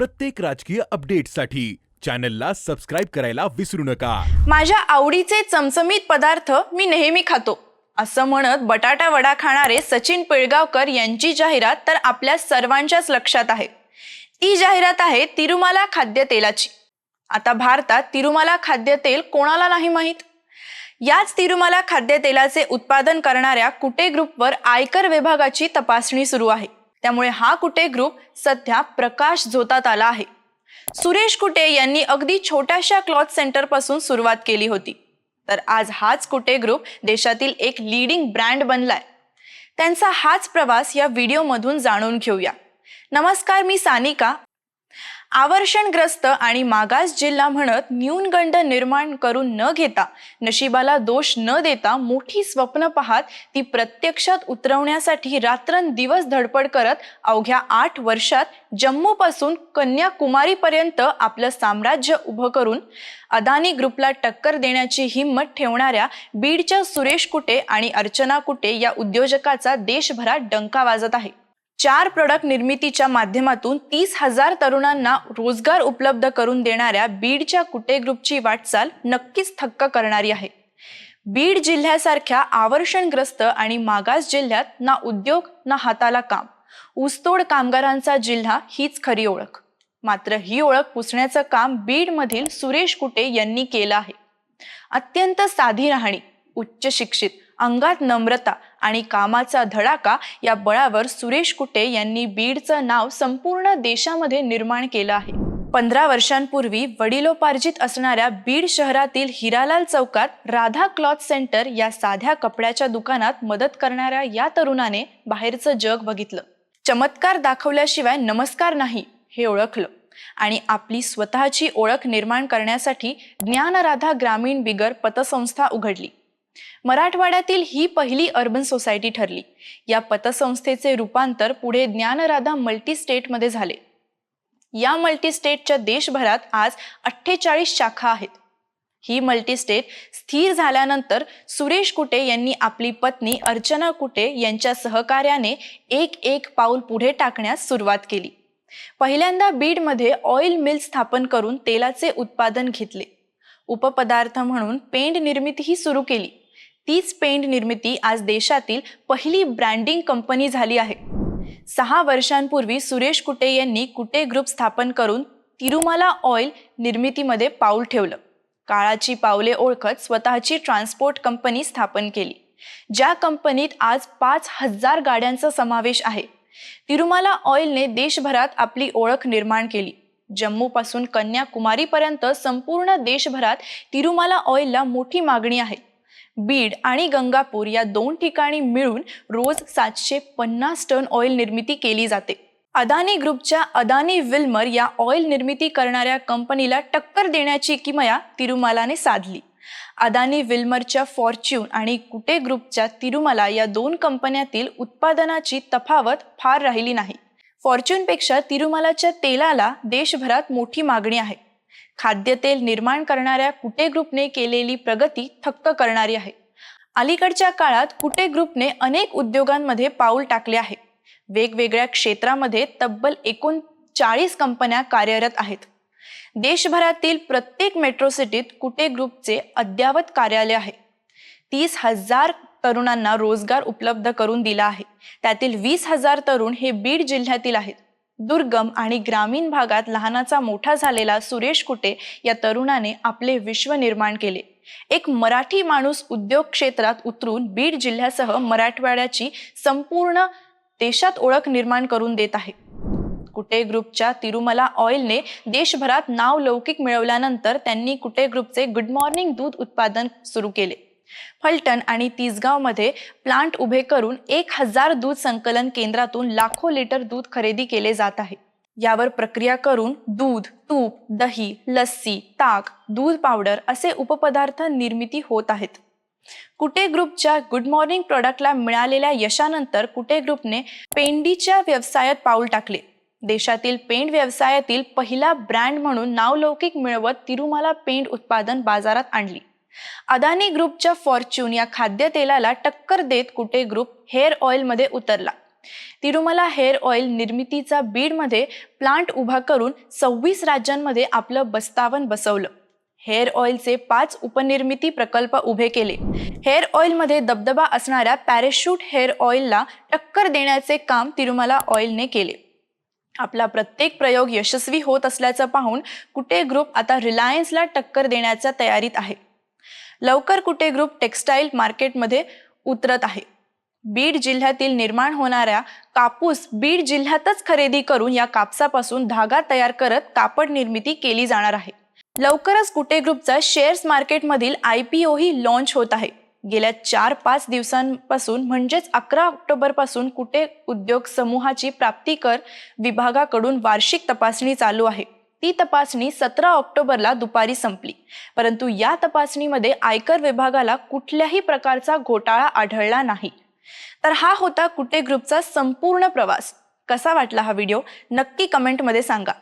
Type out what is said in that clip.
प्रत्येक राजकीय अपडेटसाठी चॅनलला सबस्क्राईब करायला विसरू नका. माझ्या आवडीचे चमचमीत पदार्थ मी नेहमी खातो. असं म्हणत बटाटा वडा खाणारे सचिन पिळगावकर यांची जाहिरात तर आपल्या सर्वांच्याच लक्षात आहे. ती जाहिरात आहे तिरुमाला खाद्यतेलाची. आता भारतात तिरुमाला खाद्यतेल कोणाला नाही माहीत? याच तिरुमाला खाद्यतेलाचे उत्पादन करणाऱ्या कुटे ग्रुपवर आयकर विभागाची तपासणी सुरू आहे. त्यामुळे हा कुटे ग्रुप सध्या प्रकाश झोतात आला आहे. सुरेश कुटे यांनी अगदी छोट्याशा क्लॉथ सेंटरपासून सुरुवात केली होती. तर आज हाच कुटे ग्रुप देशातील एक लीडिंग ब्रँड बनलाय. त्यांचा हाच प्रवास या व्हिडिओमधून जाणून घेऊया. नमस्कार मी सानिका. आवर्षणग्रस्त आणि मागास जिल्हा म्हणत न्यूनगंड निर्माण करून न घेता नशिबाला दोष न देता मोठी स्वप्न पाहत ती प्रत्यक्षात उतरवण्यासाठी रात्रंदिवस धडपड करत अवघ्या आठ वर्षात जम्मूपासून कन्याकुमारीपर्यंत आपलं साम्राज्य उभं करून अदानी ग्रुपला टक्कर देण्याची हिंमत ठेवणाऱ्या बीडच्या सुरेश कुटे आणि अर्चना कुटे या उद्योजकाचा देशभरात डंका वाजत आहे. चार प्रोडक्ट निर्मितीच्या माध्यमातून तीस हजार तरुणांना रोजगार उपलब्ध करून देणाऱ्या बीडच्या कुटे ग्रुपची वाटचाल नक्कीच थक्क करणारी आहे. बीड जिल्ह्यासारख्या आवर्षणग्रस्त आणि मागास जिल्ह्यात ना उद्योग ना हाताला काम. ऊसतोड कामगारांचा जिल्हा हीच खरी ओळख. मात्र ही ओळख पुसण्याचं काम बीडमधील सुरेश कुटे यांनी केलं आहे. अत्यंत साधी राहणी उच्च शिक्षित अंगात नम्रता आणि कामाचा धडाका या बळावर सुरेश कुटे यांनी बीडचं नाव संपूर्ण देशामध्ये निर्माण केलं आहे. पंधरा वर्षांपूर्वी वडिलोपार्जित असणाऱ्या बीड शहरातील हिरालाल चौकात राधा क्लॉथ सेंटर या साध्या कपड्याच्या दुकानात मदत करणाऱ्या या तरुणाने बाहेरचं जग बघितलं. चमत्कार दाखवल्याशिवाय नमस्कार नाही हे ओळखलं आणि आपली स्वतःची ओळख निर्माण करण्यासाठी ज्ञानराधा ग्रामीण बिगर पतसंस्था उघडली. मराठवाड्यातील ही पहिली अर्बन सोसायटी ठरली. या पतसंस्थेचे रूपांतर पुढे ज्ञानराधा मल्टीस्टेटमध्ये झाले. या मल्टीस्टेटच्या देशभरात आज अठ्ठेचाळीस शाखा आहेत. ही मल्टीस्टेट स्थिर झाल्यानंतर सुरेश कुटे यांनी आपली पत्नी अर्चना कुटे यांच्या सहकार्याने एक एक पाऊल पुढे टाकण्यास सुरुवात केली. पहिल्यांदा बीडमध्ये ऑइल मिल स्थापन करून तेलाचे उत्पादन घेतले. उपपदार्थ म्हणून पेंड निर्मितीही सुरू केली. तीच पेंट निर्मिती आज देशातील पहिली ब्रँडिंग कंपनी झाली आहे. सहा वर्षांपूर्वी सुरेश कुटे यांनी कुटे ग्रुप स्थापन करून तिरुमाला ऑइल निर्मितीमध्ये पाऊल ठेवलं. काळाची पावले ओळखत स्वतःची ट्रान्सपोर्ट कंपनी स्थापन केली. ज्या कंपनीत आज पाच हजार गाड्यांचा समावेश आहे. तिरुमाला ऑइलने देशभरात आपली ओळख निर्माण केली. जम्मूपासून कन्याकुमारीपर्यंत संपूर्ण देशभरात तिरुमाला ऑइलला मोठी मागणी आहे. बीड आणि गंगापूर या दोन ठिकाणी मिळून रोज सातशे पन्नास टन ऑइल निर्मिती केली जाते. अदानी ग्रुपच्या अदानी विल्मर या ऑइल निर्मिती करणाऱ्या कंपनीला टक्कर देण्याची किमया तिरुमालाने साधली. अदानी विल्मरच्या फॉर्च्यून आणि कुटे ग्रुपच्या तिरुमला या दोन कंपन्यातील उत्पादनाची तफावत फार राहिली नाही. फॉर्च्यूनपेक्षा तिरुमलाच्या तेलाला देशभरात मोठी मागणी आहे. खाद्यतेल निर्माण करणाऱ्या कुटे ग्रुपने केलेली प्रगती थक्क करणारी आहे. अलीकडच्या काळात कुटे ग्रुपने अनेक उद्योगांमध्ये पाऊल टाकले आहे. वेगवेगळ्या क्षेत्रामध्ये तब्बल एकूण चाळीस कंपन्या कार्यरत आहेत. देशभरातील प्रत्येक मेट्रो सिटीत कुटे ग्रुपचे अद्यावत कार्यालय आहे. तीस हजार तरुणांना रोजगार उपलब्ध करून दिला आहे. त्यातील वीस हजार तरुण हे बीड जिल्ह्यातील आहेत. दुर्गम आणि ग्रामीण भागात लहानाचा मोठा झालेला सुरेश कुटे या तरुणाने आपले विश्व निर्माण केले. एक मराठी माणूस उद्योग क्षेत्रात उतरून बीड जिल्ह्यासह मराठवाड्याची संपूर्ण देशात ओळख निर्माण करून देत आहे. कुटे ग्रुपच्या तिरुमला ऑइलने देशभरात नाव लौकिक मिळवल्यानंतर त्यांनी कुटे ग्रुपचे गुड मॉर्निंग दूध उत्पादन सुरू केले. फलटण आणि तिसगावमध्ये प्लांट उभे करून एक हजार दूध संकलन केंद्रातून लाखो लिटर दूध खरेदी केले जात आहे. यावर प्रक्रिया करून दूध तूप दही लस्सी ताक दूध पावडर असे उपपदार्थ निर्मिती होत आहेत. कुटे ग्रुपच्या गुड मॉर्निंग प्रॉडक्टला मिळालेल्या यशानंतर कुटे ग्रुपने पेंडीच्या व्यवसायात पाऊल टाकले. देशातील पेंड व्यवसायातील पहिला ब्रँड म्हणून नावलौकिक मिळवत तिरुमाला पेंड उत्पादन बाजारात आणली. अदानी ग्रुपच्या फॉर्च्यून या खाद्यतेलाला टक्कर देत कुटे ग्रुप हेअर ऑइलमध्ये उतरला. तिरुमला हेअर ऑइल निर्मितीचा बीडमध्ये प्लांट उभा करून सव्वीस राज्यांमध्ये आपलं बस्तावन बसवलं. हेअर ऑइलचे पाच उपनिर्मिती प्रकल्प उभे केले. हेअर ऑइलमध्ये दबदबा असणाऱ्या पॅरेशूट हेअर ऑइलला टक्कर देण्याचे काम तिरुमला ऑइलने केले. आपला प्रत्येक प्रयोग यशस्वी होत असल्याचं पाहून कुटे ग्रुप आता रिलायन्सला टक्कर देण्याच्या तयारीत आहे. लवकर कुटे ग्रुप टेक्स्टाईल मार्केटमध्ये उतरत आहे. बीड जिल्ह्यातील निर्माण होणाऱ्या कापूस बीड जिल्ह्यातच खरेदी करून या कापसापासून धागा तयार करत कापड निर्मिती केली जाणार आहे. लवकरच कुटे ग्रुपचा शेअर्स मार्केटमधील आय पी ओही लॉन्च होत आहे. गेल्या चार पाच दिवसांपासून म्हणजेच अकरा ऑक्टोबरपासून कुटे उद्योग समूहाची प्राप्तिकर विभागाकडून वार्षिक तपासणी चालू आहे. ती तपासणी सतरा ऑक्टोबरला दुपारी संपली. परंतु या तपासणीमध्ये आयकर विभागाला कुठल्याही प्रकारचा घोटाळा आढळला नाही. तर हा होता कुटे ग्रुपचा संपूर्ण प्रवास. कसा वाटला हा व्हिडिओ? नक्की कमेंटमध्ये सांगा.